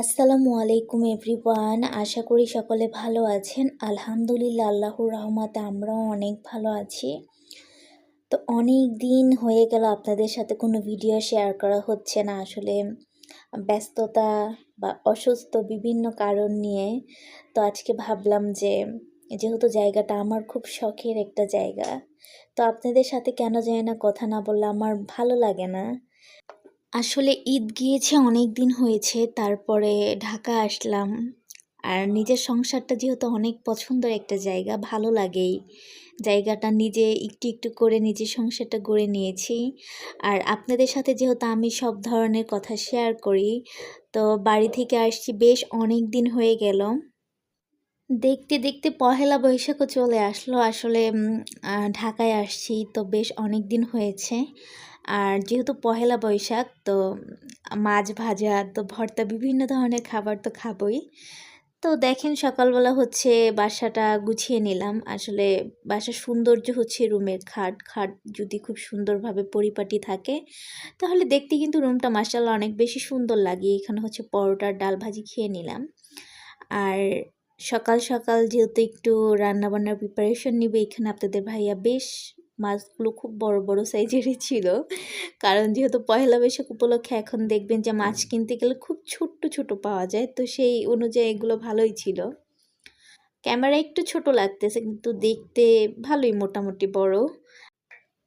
আসসালামু আলাইকুম এভরিওয়ান। আশা করি সকলে ভালো আছেন। আলহামদুলিল্লাহ, আল্লাহর রহমতে আমরাও অনেক ভালো আছি। তো অনেক দিন হয়ে গেল আপনাদের সাথে কোনো ভিডিও শেয়ার করা হচ্ছে না। আসলে ব্যস্ততা বা অসুস্থ বিভিন্ন কারণ নিয়ে তো আজকে ভাবলাম যে, যেহেতু জায়গাটা আমার খুব শখের একটা জায়গা, তো আপনাদের সাথে কেন যায় না কথা না বললে আমার ভালো লাগে না। আসলে ঈদ গিয়েছে, অনেক দিন হয়েছে, তারপরে ঢাকা আসলাম। আর নিজের সংসারটা যেহেতু অনেক পছন্দের একটা জায়গা, ভালো লাগেই। জায়গাটা নিজে একটু একটু করে নিজের সংসারটা গড়ে নিয়েছি। আর আপনাদের সাথে যেহেতু আমি সব ধরনের কথা শেয়ার করি, তো বাড়ি থেকে আসছি বেশ অনেক দিন হয়ে গেল। দেখতে দেখতে পহেলা বৈশাখও চলে আসলো। আসলে ঢাকায় আসছি, তো বেশ অনেক দিন হয়েছে। আর যেহেতু পহেলা বৈশাখ, তো মাছ ভাজা, তো ভর্তা, বিভিন্ন ধরনের খাবার তো খাবই। তো দেখেন সকালবেলা হচ্ছে বাসাটা গুছিয়ে নিলাম। আসলে বাসার সৌন্দর্য হচ্ছে রুমের খাট। খাট যদি খুব সুন্দরভাবে পরিপাটি থাকে, তাহলে দেখতে কিন্তু রুমটা মাসাল্লাহ অনেক বেশি সুন্দর লাগে। এখানে হচ্ছে পরোটার ডাল ভাজি খেয়ে নিলাম। আর সকাল সকাল যেহেতু একটু রান্নাবান্নার প্রিপারেশন নিবে, এখানে আপনাদের ভাইয়া বেশ মাছগুলো খুব বড় বড় সাইজেরই ছিল। কারণ যেহেতু পয়লা বৈশাখ উপলক্ষে এখন দেখবেন যে মাছ কিনতে গেলে খুব ছোট্ট, ছোট পাওয়া যায়। তো সেই অনুযায়ী এগুলো ভালোই ছিল। ক্যামেরা একটু ছোট লাগতেছে, কিন্তু দেখতে ভালোই মোটামুটি বড়।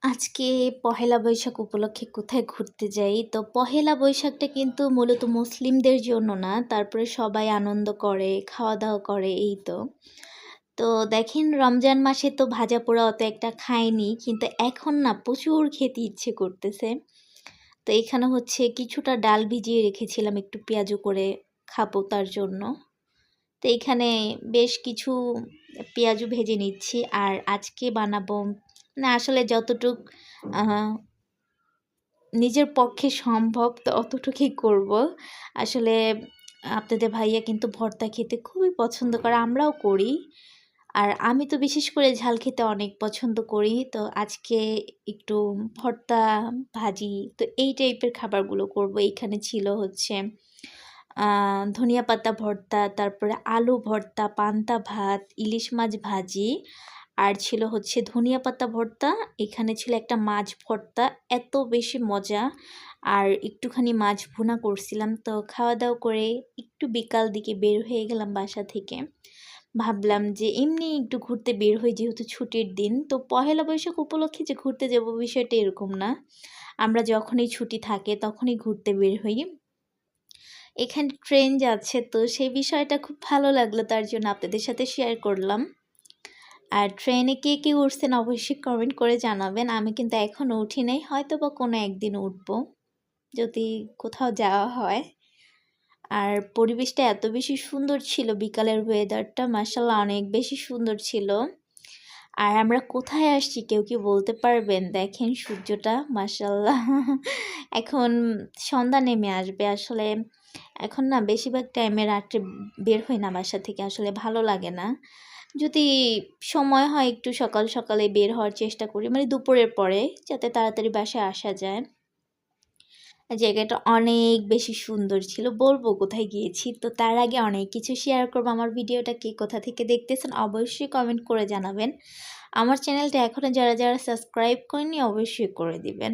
আজকে পহেলা বৈশাখ উপলক্ষে কোথায় ঘুরতে যাই? তো পহেলা বৈশাখটা কিন্তু মূলত মুসলিমদের জন্য না, তারপরে সবাই আনন্দ করে খাওয়া দাওয়া করে, এই তো। তো দেখেন রমজান মাসে তো ভাজা পোড়া অত একটা খাইনি, কিন্তু এখন না প্রচুর খেতে ইচ্ছে করতেছে। তো এখানে হচ্ছে কিছুটা ডাল ভিজিয়ে রেখেছিলাম একটু পেঁয়াজু করে খাব তার জন্য। তো এখানে বেশ কিছু পেঁয়াজু ভেজে নিচ্ছি আর আজকে বানাবো, না আসলে যতটুক নিজের পক্ষে সম্ভব তো অতটুকুই করব। আসলে আপনাদের ভাইয়া কিন্তু ভর্তা খেতে খুবই পছন্দ করে, আমরাও করি। আর আমি তো বিশেষ করে ঝাল খেতে অনেক পছন্দ করি। তো আজকে একটু ভর্তা, ভাজি, তো এই টাইপের খাবারগুলো করব। এইখানে ছিল হচ্ছে ধনিয়া পাতা ভর্তা, তারপরে আলু ভর্তা, পান্তা ভাত, ইলিশ মাছ ভাজি, আর ছিল হচ্ছে ধনিয়া পাতা ভর্তা। এখানে ছিল একটা মাছ ভর্তা, এত বেশি মজা। আর একটুখানি মাছ ভুনা করছিলাম, তো খাওয়া দাওয়া করে একটু বিকাল দিকে বের হয়ে গেলাম বাসা থেকে। ভাবলাম যে এমনি একটু ঘুরতে বের হই যেহেতু ছুটির দিন। তো পহেলা বৈশাখ উপলক্ষে যে ঘুরতে যাব বিষয়টা এরকম না। আমরা যখনই ছুটি থাকে তখনই ঘুরতে বের হই। এখানে ট্রেন যাচ্ছে তো সেই বিষয়টা খুব ভালো লাগল তার জন্য আপনাদের সাথে শেয়ার করলাম। আর ট্রেনে কে কে উঠছেন অবশ্যই কমেন্ট করে জানাবেন। আমি কিন্তু এখনও উঠি নাই হয়তো বা কোনো একদিন উঠব। যদি কোথাও যাওয়া হয়। আর পরিবেশটা এত বেশি সুন্দর ছিল বিকালের ওয়েদারটা মাসাল্লাহ অনেক বেশি সুন্দর ছিল। আর আমরা কোথায় আসছি কেউ কি বলতে পারবেন? দেখেন সূর্যটা মাসাল্লাহ এখন সন্ধ্যা নেমে আসবে। আসলে এখন না বেশিরভাগ টাইমে রাত্রে বের হই না বাসা থেকে, আসলে ভালো লাগে না। যদি সময় হয় একটু সকাল সকালে বের হওয়ার চেষ্টা করি মানে দুপুরের পরে, যাতে তাড়াতাড়ি বাসায় আসা যায়। জায়গাটা অনেক বেশি সুন্দর ছিল। বলব কোথায় গিয়েছি? তো তার আগে অনেক কিছু শেয়ার করব। আমার ভিডিওটা কে কোথা থেকে দেখতেছেন অবশ্যই কমেন্ট করে জানাবেন। আমার চ্যানেলটা এখনও যারা যারা সাবস্ক্রাইব করেনি অবশ্যই করে দিবেন।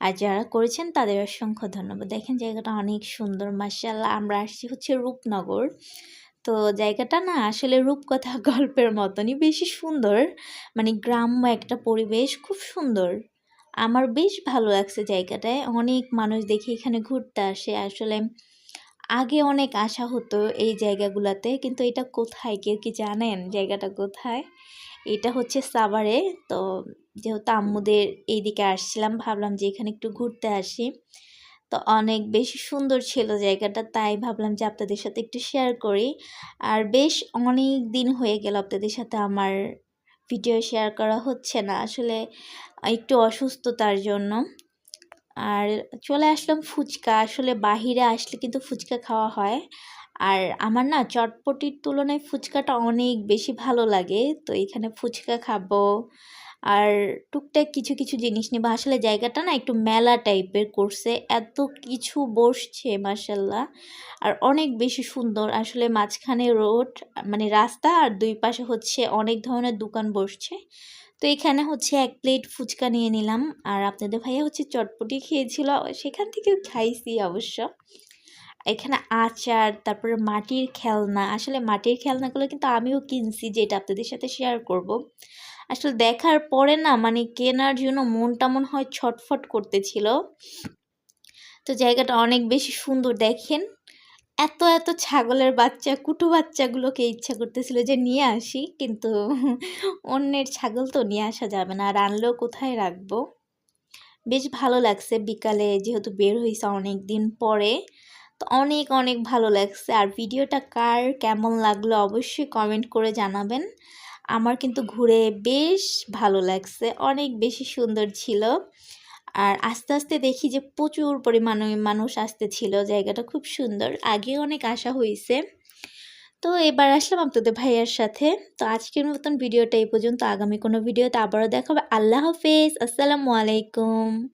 আর যারা করেছেন তাদের অসংখ্য ধন্যবাদ। দেখেন জায়গাটা অনেক সুন্দর মার্শাল্লাহ আমরা আসছি হচ্ছে রূপনগর। তো জায়গাটা না আসলে রূপকথা গল্পের মতনই বেশি সুন্দর। মানে গ্রাম্য একটা পরিবেশ, খুব সুন্দর। আমার বেশ ভালো লাগছে জায়গাটায়। অনেক মানুষ দেখি এখানে ঘুরতে আসে। আসলে আগে অনেক আশা হতো এই জায়গাগুলোতে, কিন্তু এটা কোথায়? কেউ কি জানেন জায়গাটা কোথায়? এটা হচ্ছে সাভারে। তো যেহেতু আম্মুদের এইদিকে আসছিলাম, ভাবলাম যে এখানে একটু ঘুরতে আসি। তো অনেক বেশি সুন্দর ছিল জায়গাটা, তাই ভাবলাম যে আপনাদের সাথে একটু শেয়ার করি। আর বেশ অনেক দিন হয়ে গেল আপনাদের সাথে আমার ভিডিও শেয়ার করা হচ্ছে না। আসলে একটু অসুস্থতার জন্য। আর চলে আসলাম ফুচকা। আসলে বাহিরে আসলে কিন্তু ফুচকা খাওয়া হয়। আর আমার না চটপটির তুলনায় ফুচকাটা অনেক বেশি ভালো লাগে। তো এখানে ফুচকা খাব। আর টুকটাক কিছু কিছু জিনিস নেব আসলে জায়গাটা না একটু মেলা টাইপের করছে। এত কিছু বসছে মাসাল্লাহ আর অনেক বেশি সুন্দর। আসলে মাঝখানে রোড মানে রাস্তা আর দুই পাশে হচ্ছে অনেক ধরনের দোকান বসছে। তো এখানে হচ্ছে এক প্লেট ফুচকা নিয়ে নিলাম। আর আপনাদের ভাইয়া হচ্ছে চটপটি খেয়েছিল। সেখান থেকেও খাইছি অবশ্য। এখানে আচার, তারপরে মাটির খেলনা। আসলে মাটির খেলনাগুলো কিন্তু আমিও কিনছি, যেটা আপনাদের সাথে শেয়ার করব। আসলে দেখার পরে না মানে কেনার জন্য মনটা মন হয় ছটফট করতেছিল। তো জায়গাটা অনেক বেশি সুন্দর দেখেন। এত এত ছাগলের বাচ্চা, কুটু বাচ্চাগুলোকে ইচ্ছা করতেছিল যে নিয়ে আসি, কিন্তু অন্যের ছাগল তো নিয়ে আসা যাবে না। আর আনলেও কোথায় রাখব? বেশ ভালো লাগছে বিকালে যেহেতু বের হয়েছে অনেক দিন পরে। তো অনেক অনেক ভালো লাগছে। আর ভিডিওটা কার, কেমন লাগল অবশ্যই কমেন্ট করে জানাবেন। আমার কিন্তু ঘুরে বেশ ভালো লাগছে, অনেক বেশি সুন্দর ছিল। আর আস্তে আস্তে দেখি যে প্রচুর পরিমাণে মানুষ আসতে ছিল জায়গাটা খুব সুন্দর আগে অনেক আসা হয়েছে তো এবার আসলাম আপনাদের ভাইয়ার সাথে। তো আজকের মতন ভিডিওটা এই পর্যন্ত, আগামী কোনো ভিডিওতে আবারও দেখাবে। আল্লাহ হাফেজ, আসসালামু আলাইকুম।